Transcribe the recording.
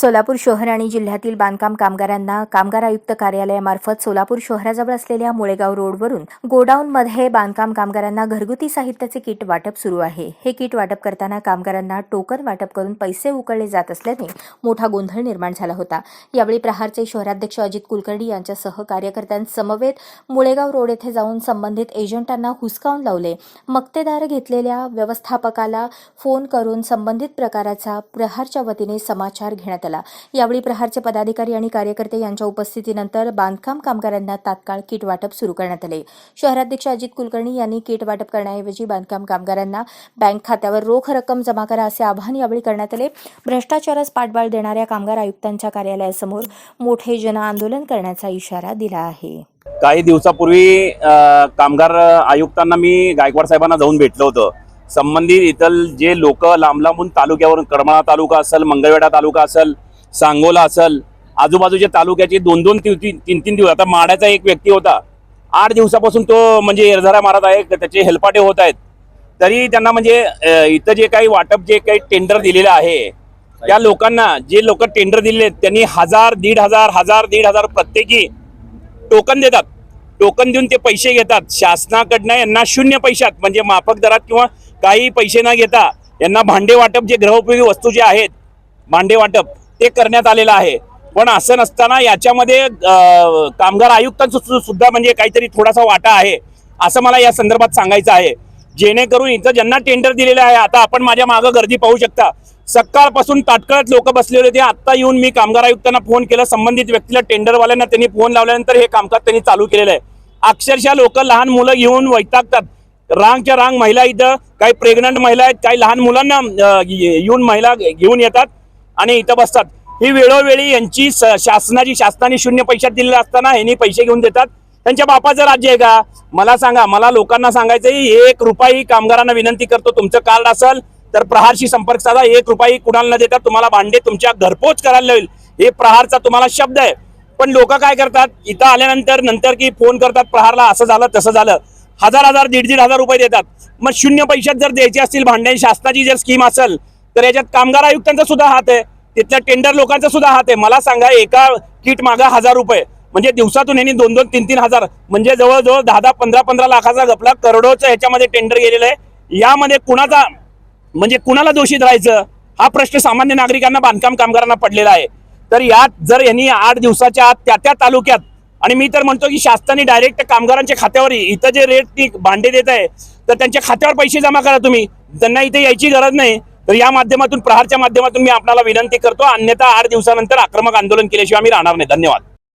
सोलापूर शहर आणि जिल्ह्यातील बांधकाम कामगारांना कामगार आयुक्त कार्यालयामार्फत सोलापूर शहराजवळ असलेल्या मुळेगाव रोडवरून गोडाऊनमध्ये बांधकाम कामगारांना घरगुती साहित्याचे किट वाटप सुरू आहे. हे किट वाटप करताना कामगारांना टोकन वाटप करून पैसे उकळले जात असल्याने मोठा गोंधळ निर्माण झाला होता. यावेळी प्रहारचे शहराध्यक्ष अजित कुलकर्णी यांच्यासह कार्यकर्त्यांसमवेत मुळेगाव रोड येथे जाऊन संबंधित एजंटांना हुसकावून लावले. मक्तेदार घेतलेल्या व्यवस्थापकाला फोन करून संबंधित प्रकाराचा प्रहारच्या वतीने समाचार घेण्यात आला यावेळी प्रहारचे पदाधिकारी आणि कार्यकर्ते यांच्या उपस्थितीनंतर बांधकाम कामगारांना तात्काळ किट वाटप सुरू करण्यात आले. शहराध्यक्ष अजित कुलकर्णी यांनी किट वाटप करण्याऐवजी बांधकाम कामगारांना बँक खात्यावर रोख रक्कम जमा करा असे आवाहन यावेळी करण्यात आले. भ्रष्टाचारास पाठबळ देणाऱ्या कामगार आयुक्तांच्या कार्यालयासमोर मोठे जनआंदोलन करण्याचा इशारा दिला आहे. काही दिवसापूर्वी कामगार आयुक्तांना मी गायकवाड साहेबांना जाऊन भेटलो होतं. संबंधित इतर जे लोक लांब लांबून तालुक्यावरून करमाळा तालुका असेल मंगळवेढा तालुका असेल सांगोला असेल आजूबाजूच्या तालुक्याचे दोन दोन तीन तीन तीन दिवस. आता माड्याचा एक व्यक्ती होता. आठ दिवसापासून तो म्हणजे एरझारा मारत आहे त्याचे हेलपाटे होत आहेत. तरी त्यांना म्हणजे इथं जे काही वाटप जे काही टेंडर दिलेलं आहे त्या लोकांना जे लोक टेंडर दिलेले आहेत त्यांनी हजार दीड हजार हजार दीड हजार प्रत्येकी टोकन देतात. टोकन देऊन ते पैसे घेतात. शासनाकडनं यांना शून्य पैशात म्हणजे माफक दरात किंवा काही पैसे न घेता यांना भांडे वाटप जे ग्रहोपयोगी वस्तू जे आहेत भांडे वाटप ते करण्यात आलेलं आहे. पण असं नसताना याच्यामध्ये कामगार आयुक्तांचं सुद्धा म्हणजे काहीतरी थोडासा वाटा आहे असं मला या संदर्भात सांगायचं आहे. जेणेकरून इथं ज्यांना टेंडर दिलेलं आहे आता आपण माझ्या मागं गर्दी पाहू शकता. सकाळपासून ताटकळत लोक बसलेले होते आत्ता येऊन मी कामगार आयुक्तांना फोन केला संबंधित व्यक्तीला टेंडरवाल्यांना त्यांनी फोन लावल्यानंतर हे कामकाज त्यांनी चालू केलेलं आहे. अक्षरशः लोक लहान मुलं घेऊन वैतागतात. रांगच्या रांग महिला इथं काही प्रेग्नंट महिला आहेत काही लहान मुलांना येऊन महिला घेऊन येतात आणि इथं बसतात. ही वेळोवेळी यांची शासनाची शासनाने शून्य पैशात दिलेलं असताना यांनी पैसे घेऊन देतात. त्यांच्या बापाचं राज्य आहे का? मला सांगा मला लोकांना सांगायचं एक रुपयाही कामगारांना विनंती करतो तुमचं कार्ड असेल तर प्रहारशी संपर्क साधा एक रुपयाही कुणाला न देता तुम्हाला भांडे तुमच्या घरपोच करायला होईल हे प्रहारचा तुम्हाला शब्द आहे. पण लोक काय करतात? इथं आल्यानंतर नंतर की फोन करतात प्रहारला असं झालं तसं झालं. हजार हजार दीड दीड हजार रुपये देतात. मग शून्य पैशात जर द्यायचे असतील भांडे शासनाची जर स्कीम असेल तर याच्यात कामगार आयुक्तांचा सुद्धा हात आहे. तिथल्या टेंडर लोकांचा सुद्धा हात आहे. मला सांगा एका किट मागा हजार रुपये. म्हणजे दिवसातून यांनी दोन दोन तीन तीन हजार. म्हणजे जवळजवळ दहा दहा पंधरा पंधरा लाखाचा गपला करोडोचं ह्याच्यामध्ये टेंडर गेलेलं आहे. यामध्ये कुणाचा म्हणजे कुणाला दोषी धरायचं? हा प्रश्न सामान्य नागरिकांना बांधकाम कामगारांना पडलेला आहे. तर यात जर यांनी आठ दिवसाच्या आत त्या त्या तालुक्यात आणि मी तर म्हणतो की शासनाने डायरेक्ट कामगारांच्या खात्यावर इथं जे रेट ती भांडे देत आहे तर त्यांच्या खात्यावर पैसे जमा करा तुम्ही. त्यांना इथे यायची गरज नाही. तर या माध्यमातून प्रहारच्या माध्यमातून मी आपल्याला विनंती करतो अन्यथा आठ दिवसानंतर आक्रमक आंदोलन केल्याशिवाय आम्ही राहणार नाही. धन्यवाद.